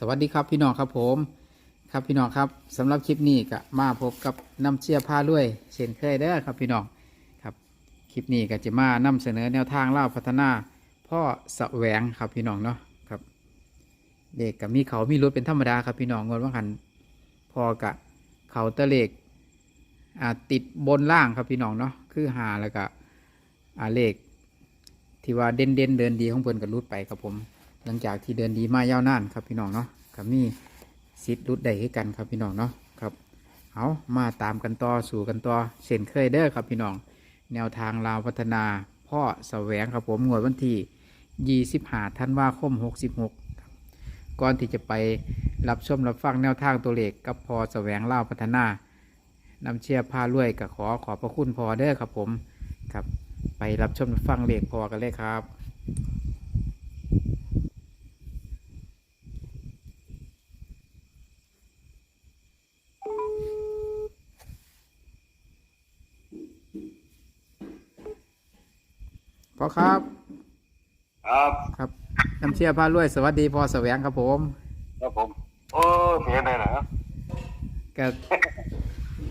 สวัสดีครับพี่น้องครับผม ครับพี่น้องครับสำหรับคลิปนี้ก็มาพบกับน้ำเชียร์ผ้าด้วยเช่นเคยเด้อครับพี่น้องครับคลิปนี้ก็จะมานำเสนอแนวทางเล่าพัฒนา พ่อแสวงครับพี่น้องเนาะครับ เด็กกับมีเขามีรถเป็นธรรมดาครับพี่น้องเงินว่าหันพอกะเขาตะเลกอ่าติดบนล่างครับพี่น้องเนาะคือหาแล้วก็อ่าเลขที่ว่าเด่นเด่นเดินดีของเพิ่อนก็รุดไปครับผม หลังจากที่เดินดีมายาวนานครับพี่น้องเนาะก็มีสิทธิ์รุดได้ให้กันครับพี่น้องเนาะครับเอามาตามกันต่อสู่กันต่อเช่นเคยเด้อครับพี่น้อง แนวทางลาวพัฒนาพ่อแสวงครับผมงวดวันที่ 25ธันวาคม 66 ก่อนที่จะไปรับชมรับฟังแนวทางตัวเลขกับพ่อแสวงลาวพัฒนานำเชียร์พารวยกับขอขอพระคุณพอเด้อครับผมครับไปรับชมรับฟังเลขพอกันเลยครับ อครับ ครับครับน้ำเชียร์พารวย สวัสดีพอแสวงครับผม ครับผม โอ้เพียงไงนะครับกับ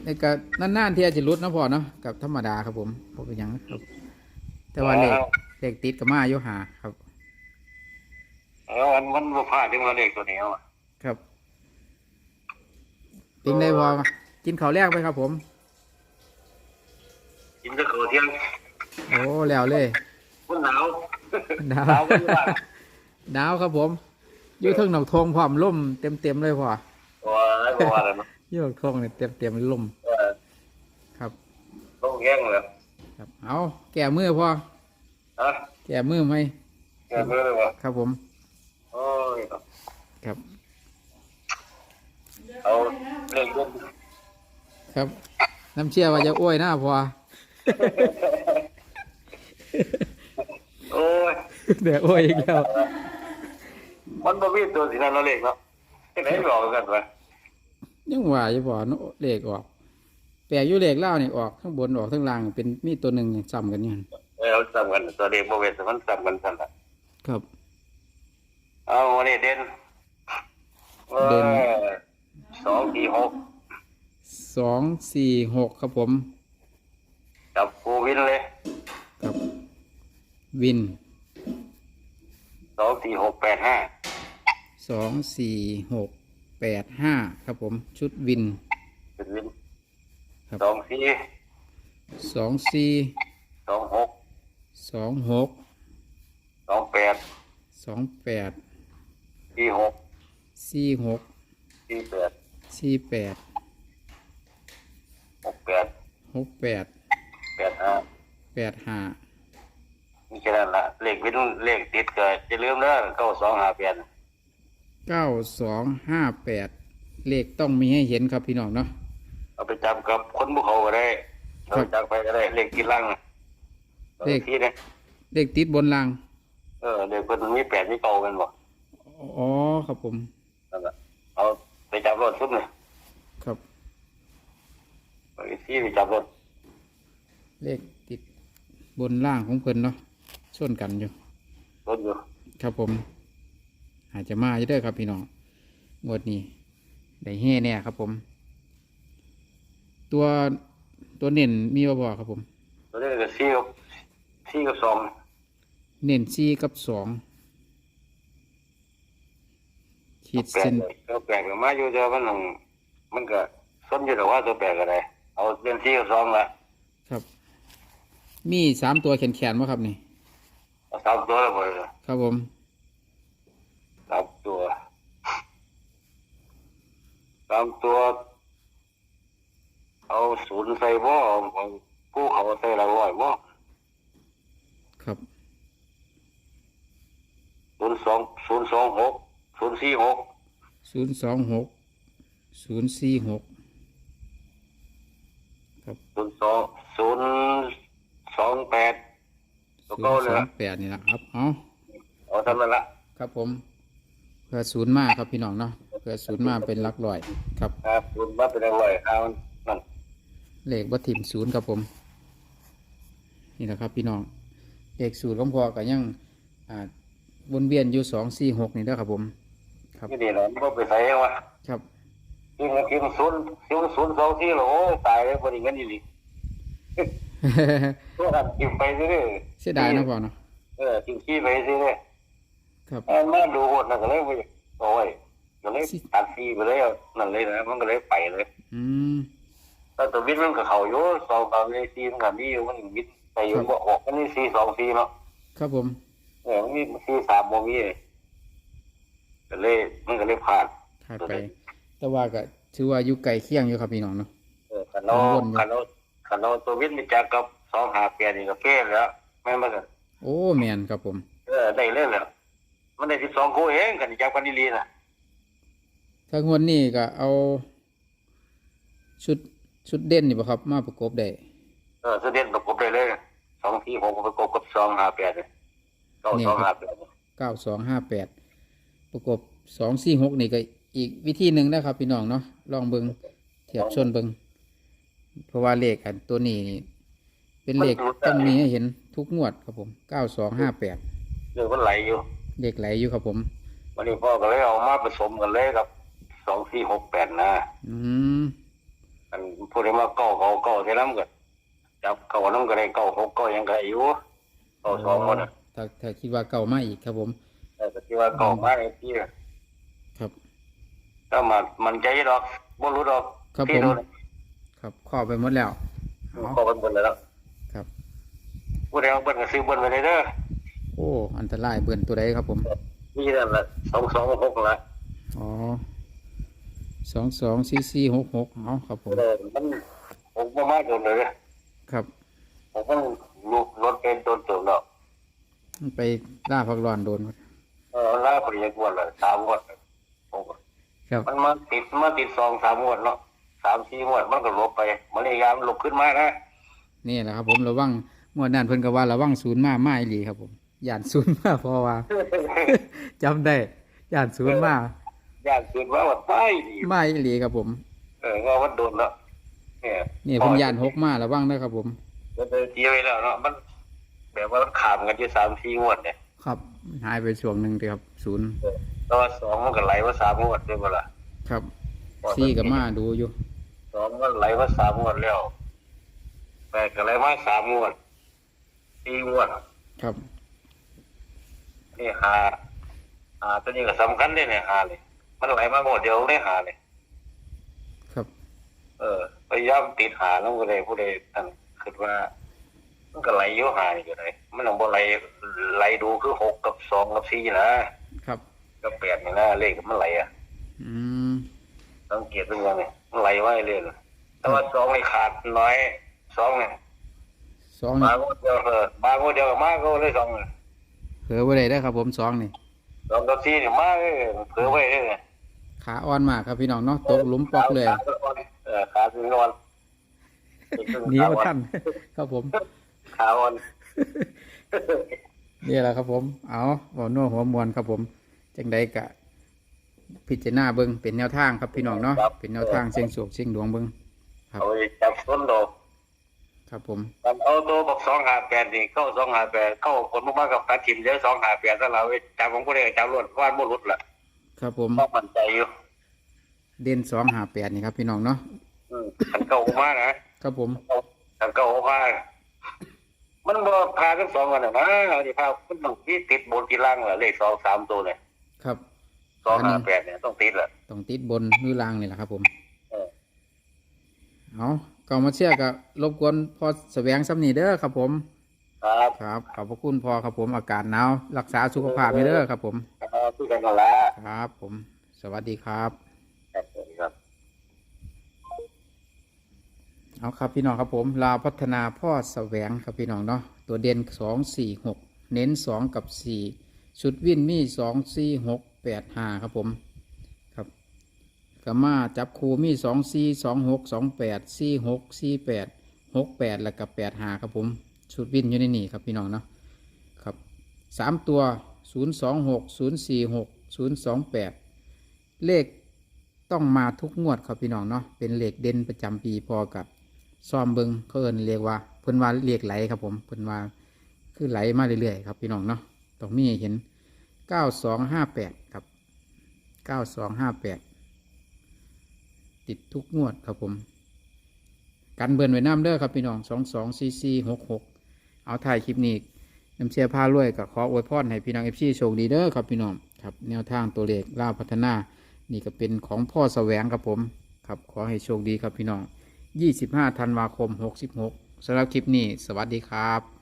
นี่ก็นานๆที่จะรุดเนาะพอเนาะกับธรรมดาครับผมพอเป็นหยังครับ แต่ว่าเลขเลขติดกับมาอยู่หาครับเออมันมันบ่พลาดที่มาเลขตัวนี้อะครับเป็นได้พอกินข้าวแรกไปครับผม กินตะเขาเที่ยงโอ้แล้วเลย มันหนาวดาวหนาวไม่ว่าดาวครับผมอยู่เทึงหนอกทงพร้อมล่มเต็มเต็มๆเลยพอโอ้ยบ่ว่าแล้วเนาะอยู่หนอกทงเนี่ยเต็มเต็มๆล่มเออครับ ต้องแย่งเลยครับเอาแก่มือพอฮะแก่มือไหมแก่มือเลยวะครับผม โอ้ยครับ เอาเลขเงินครับ น้ำเชื่อว่าจะอ้วยหน้าพอ โอ้ยเดี๋ยวอ้วยอีกแล้วมันบ่มีตัวสินั้นเราเลขเนาะที่ไหนบอกกันวะยังว่าอยู่พอเนาะเลขออก แปลกอยู่เลขเล่าวนี่ออกข้างบนออกข้างล่างเป็นมีตัวหนึ่งซ้ำกันอยู่หั่นเออเอาซ้ำกันตัวเลขบ่เว้นแต่มันซ้ำกันสั่นล่ะครับ เอาวันนี้เด่นเออเด่น สองสี่หกสองสี่หกครับผม จับโควินเลยครับ วินสองสี่หกแปดห้าสองสี่หกแปดห้าครับผมชุดวินเป็นวินครับสองสี่สองสี่สองหกสองหกสองแปดสองแปดสี่หกสี่หกสี่แปดสี่แปดหกแปดหกแปดแปดห้าแปดห้า นี่แค่นั้นละเลขวินเลขติดก็จะลืมเด้อเก้าสองห้าแปดเก้าสองห้าแปดเลขต้องมีให้เห็นครับพี่น้องเนาะเอาไปจับกับคนบุคเขาก็ได้เอาไปจับไปก็ได้เลขกินลังเลขที่เนี่ยเลขติดบนราง เออเลขเพิ่นมีแปดมีเก้ากันบ่อ๋อครับผมนั่นแหละเอาไปจับรถซุ่มเลยครับไปที่ไปจับรถเลขติดบนล่างของเพิ่นเนาะ ชนกันอยู่ รถอยู่ครับผม อาจจะมาอยู่เด้อครับพี่น้องงวดนี้ได้แห่แน่ครับผม ตัวตัวเน่นมีบ่บ่ครับผมตัวนี้ก็สี่กับสี่กับสองเน่นซีกับสองขีดแปลเส้กนเลยตัวแปลกก็มาอยู่แต่ว่ามันหนึ่งมันก็ส้นอยู่แต่ว่าตัวแปลกก็ได้เอาเดือนสี่กับสองละครับ มีสามตัวแขนแขนๆบ่ครับนี่เอา สามตัวแล้วหมดเลยครับผมสามตัวสามตัว เอาศูนย์ใส่บ่เอาเอาผู้เขาใส่ละร้อยบ่ครับศูนย์สองศูนย์สองหกศูนย์สี่หกศูนย์สองหกศูนย์สี่หกครับ ศูนย์สองศูนย์สองแปด ตัศูวนเก้าย์เลสยองละแปดนี่แหละครับเอาเอาทำนั่นละครับผมเพื่อศูนย์มาครับพี่น้องเนาะเพื่อศูนย์มาเป็นหลักร้อย ครับครับศูนย์มาเป็นร้อยเอานั่นเลขวัตถิมศูนย์ครับผม นี่นะครับพี่น้องเลขศูนย์ของพอก็ยังอ่าวนเวียนอยู่สองสี่หกนี่เด้อครับผม ครับนี่นี่แหละมันบ่ไปใส่ยังวะครับทีมทีมศูนย์ทีมศูนย์สองสี่โหโอ้ยตายเลยบ่ได้เงินอีหลี ตัวนั้นกินไปเรื่อยเสียดายเนาะพ่อเนาะๆเออกินขี้ไปเรื่อยครับๆเออมาดูหดนั่นก็เลยไปโอ้ยก็เลยตัดซีไปเลยเอานั่นเลยนะมันก็เลยไปเลย อืมแต่ตัววิทย์มันก็เข้าอยู่สองสามในซีมันก็มีอยู่มันวิทย์ไปอยู่บ่ออกมันนี่ซีสองซีเนาะครับผมเออมันมีซีสามบ่มีเลยก็เลยมันก็เลยผ่านขาดไป แต่ว่าก็ถือว่าอยู่ไกลเคียงอยู่ครับพี่น้องเนาะเออคันเราคันเรา คันเราตัววิทย์มีจักกับสองหาเปียนี่ก็เป้แล้วแม่นบ่กันโอ้แมนครับผมเออได้เล่นแล้วมันได้สิบสองคู่เองกันจับกันดีๆน่ะถ้างวดนี้ก็เอา ชุดชุดเด่นนี่บ่ครับ มาประกบได้เออสุดเด่นประกบได้เลยสองทีผมก็ประกบกับสองหาเปียเนี่ยเก้าสองหาเปียเนี่ยเก้าสองห้าแปดประกบสองสี่หกนี่ก็อีกวิธีหนึ่งนะครับ พี่น้องเนาะลองเบิงเทียบชนเบิง เพราะว่าเลขอันตัวนี้นี่เป็นเลขต้องมีให้เห็นทุกงวดครับผมเก้าสองห้าแปดเรื่องมันไหลอยู่เลขไหลอยู่ครับผมวันนี้พ่อก็เลยเอามาผสมกันเลยกับสองสี่หกแปดนะ อืมอันพูดได้มาเก้าเก้าเก้าใช่น้ำกันจับเก้าน้ำก็ได้เก้าหกเก้ายังก็ได้อยู่เก้าสองหมดอะถ้าถ้าคิดว่าเก่ามาอีกครับผมแต่ก็ที่ว่าเก้ามาในที่ครับถ้ามันมันใจดอกบ่รู้ดอกครับที่ผมโดน ครับข้อไปหมดแล้วเอาก็เป็นบนเลยแล้ว ครับผู้ใดเอาเบิ้ลก็ซื้อเบิ้ลไปเลยเด้อโอ้อันตรายเบื่อนตัวใดครับผมนี่นั่นแหละสองสองหกละอ๋อสองสองสี่สี่หกหกเอาครับผมเออมันผมบ่มาโดนเลยครับผมต้องลุกรถเป็นต้นเติมแล้วมันไปล่าพักร้อนโดนเออล่าปริญญากวนเลยสามงวดผมก็ครับมันมาติดมาติดสองสามงวดเนาะ สามสี่งวดมันก็ลบไป มันเลยยามลบขึ้นมานะนี่แหละครับผมระวังงวดนั้นเพิ่นก็ว่าระวังศูนย์มาไม่หลีครับผมย่านศูนย์มาเพราะว่า จำได้ย่านศูนย์มาอยากคืนว่าว่าไปดีไม่หลีครับผม เออว่ามันโดนแล้วเนี่ยนี่เพิ่นย่านหกมาระวังนะครับผม มันเลยเจียไว้แล้วเนาะมัน แบบว่ามันขามกันอยู่สามสี่งวดเนี่ยครับหายไปช่วงหนึ่งเดียวครับศูนย์แล้วว่าสองมันก็ไหลมาสามงวดด้วยเปล่าครับสี่กับมาดูอยู่ สองมันไหลมาสามงวดแล้วแปดก็ไหลมาสามงวดสี่งวดครับ นี่หาหาตัวนี้ก็สำคัญเลยเนี่ยหาเลยมันไหลมาหมดเดียวได้หาเลยครับ เออพยายามติดหาแล้วก็เลยผู้ใดท่านคิดว่า มันก็ไหลอยู่หานี่ก็ได้มันต้องบ่ไหลไหลดูคือหกกับสองกับสี่นะครับ กับแปดนี่นะเลขมันไหลอะ อืมสังเกตดูว่าเนี่ยมัน ไหลไว้เรื่อยเลยแต่ว่าสองนี่ขาดน้อยสองเนี่ยสองมานี่ก็เดียวเออมาก็เดียวกับมาก็เลยสองเนี่ยเผลอไว้ได้ได้อครับผมสองนี่ สองกับสี่เนี่ยมาเลยเผื่อไว้เลยเนี่ยขาอ่อนมากครับพี่น้องเนาะตกหลุมปอกเลยขาอ่อนเออขาถึงนอนหนีมาท่าน ครับผม ขาอ่อนนี่แหละครับผม เอาบอนัวหัวมวนครับผม จังใดกะ พิจารณาเบิงเป็นแนวทางครับพี่น้องเนาะเป็นแนวทางเสียงโศกเสียงดวงเบิงครับ เอาไปจับต้นดอกครับผมเอาตัวบอกสองหาแปดนี่เข้าสองหาแปดเข้าผลมากๆกับตัดถิ่นเยอะสองหาแปดถ้าเราไปจับของผู้ใดก็จับรวดว่านบ่หลุดละครับผมต้องมั่นใจอยู่เด่นสองหาแปดนี่ครับพี่น้องเนาะอืมขันเก่ามากนะครับผมขันเก่าพามันบ่พาทั้งสองกันนะนะเอาดิพามันต้องที่ติดบนที่ล่างเหรอเลขสองสามตัวเนี่ยครับ สองหาแปดเนี่ยต้องติดแหละต้องติดบนหรือล่างนี่แหละครับ ผมเออเอาก็มาเชื่อกับรบกวนพอแสวงสำนีเด้อครับ ผม ครับครับขอบพระคุณพอครับผมอากาศหนาวรักษาสุขภาพให้เด้อครับ ผมครับพูดกันกันละครับ ผม สวัสดีครับครับสวัสดีครับเอาครับพี่น้องครับผมลาวพัฒนาพ่อแสวงครับพี่น้องเนาะตัวเด่นสองสี่หกเน้นสองกับสี่ชุดวิ่นมีสองสี่หก แปดห้าครับผมครับกามาจับคูมีสองสี่สองหกสองแปดสี่หกสี่แปดหกแปดแล้วกับแปดห้าครับผมชุดวิ่นอยู่ในนี่ครับพี่น้องเนาะครับสามตัวศูนย์สองหกศูนย์สี่หกศูนย์สองแปดเลขต้องมาทุกงวดครับพี่น้องเนาะเป็นเลขเด่นประจำปีพอกับซ้อมเบิงเขาเอินเรียกว่าเพิ่นว่าเรียกไหลครับผมเพิ่นว่าคือไหลมาเรื่อยๆครับพี่น้องเนาะต้องมีเห็น เก้าสองห้าแปดครับเก้าสองห้าแปดติดทุกงวดครับผม กันเบิร์นไว้น้ำเด้อครับพี่น้องสองสองซีซีหกหกเอาถ่ายคลิปนี้น้ำเชียร์ผ้ารวยกับขออวยพรให้พี่น้องเอฟซีโชคดีเด้อครับพี่น้องครับ แนวทางตัวเลขล่าวพัฒนา นี่ก็เป็นของพ่อแสวงครับผม ครับขอให้โชคดีครับพี่น้อง 25 ธันวาคม 66สำหรับคลิปนี้ สวัสดีครับ